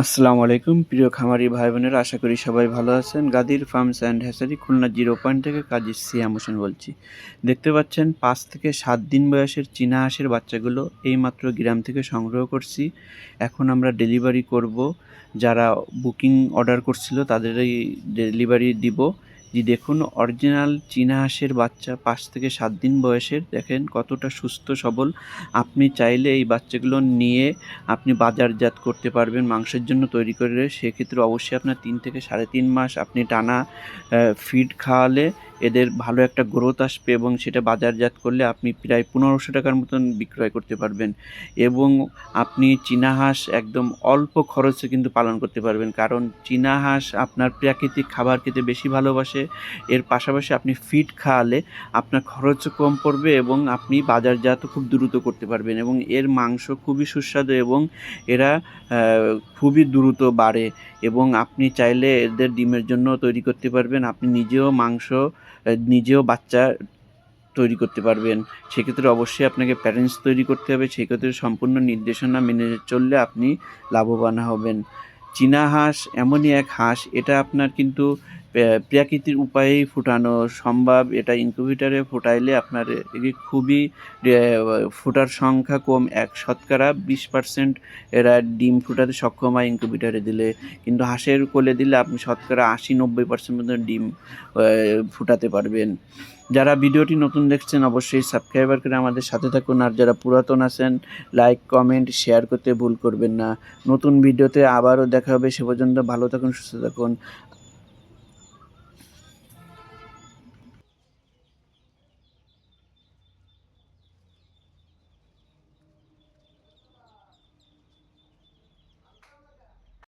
আসসালামু আলাইকুম, প্রিয় খামারি ভাই বোনেরা আশা করি সবাই ভালো আছেন। Gadir farms and hatchery, Khulna zero point থেকে কাজী সিয়াম হোসেন বলছি। দেখতে পাচ্ছেন, পাঁচ থেকে সাত দিন বয়সের চীনা হাঁসের বাচ্চাগুলো এইমাত্র গ্রাম থেকে সংগ্রহ করছি। এখন আমরা ডেলিভারি করব। যারা বুকিং অর্ডার করছিল, তাদেরই ডেলিভারি দিব। যে দেখুন অরিজিনাল চীনা হাঁসের বাচ্চা পাঁচ থেকে সাত দিন বয়সের, দেখেন কতটা সুস্থ, সবল। আপনি চাইলে এই বাচ্চাগুলো নিয়ে আপনি বাজারজাত করতে পারবেন, মাংসের জন্য তৈরি করে। সেক্ষেত্রে অবশ্যই আপনার তিন থেকে সাড়ে তিন মাস আপনি টানা ফিড খাওয়ালে এদের ভালো একটা গ্রোথ আসবে এবং সেটা বাজারজাত করলে আপনি প্রায় পনেরোশো টাকার মতন বিক্রয় করতে পারবেন। এবং আপনি চীনা হাঁস একদম অল্প খরচে কিন্তু পালন করতে পারবেন, কারণ চীনা হাঁস আপনার প্রাকৃতিক খাবার খেতে বেশি ভালোবাসে এর পাশাপাশি আপনি ফিড খাওয়ালে আপনার খরচও কম পড়বে এবং আপনি বাজারজাতও খুব দ্রুত করতে পারবেন এবং এর মাংস খুবই সুস্বাদু এবং এরা খুবই দ্রুত বাড়ে এবং আপনি চাইলে এদের ডিমের জন্য তৈরি করতে পারবেন। আপনি নিজেও মাংস নিজেও বাচ্চা তৈরি করতে পারবেন। সেক্ষেত্রে অবশ্যই আপনাকে প্যারেন্টস তৈরি করতে হবে। সেক্ষেত্রে সম্পূর্ণ নির্দেশনা মেনে চললে আপনি লাভবান হবেন। চীনা হাঁস এমনই এক হাঁস, এটা আপনার কিন্তু প্রাকৃতিক উপায়েই ফুটানো সম্ভব। এটা ইনকিউবেটারে ফুটাইলে আপনার খুবই ফোটার সংখ্যা কম, এক শতকরা বিশ পার্সেন্ট এরা ডিম ফুটাতে সক্ষম হয় ইনকিউবেটারে দিলে। কিন্তু হাঁসের কোলে দিলে আপনি শতকরা আশি নব্বই পার্সেন্ট মতো ডিম ফুটাতে পারবেন। যারা ভিডিওটি নতুন দেখছেন অবশ্যই সাবস্ক্রাইবার করে আমাদের সাথে থাকুন। আর যারা পুরাতন আছেন লাইক কমেন্ট শেয়ার করতে ভুল করবেন না। নতুন ভিডিওতে আবারও দেখা হবে, সে পর্যন্ত ভালো থাকুন, সুস্থ থাকুন।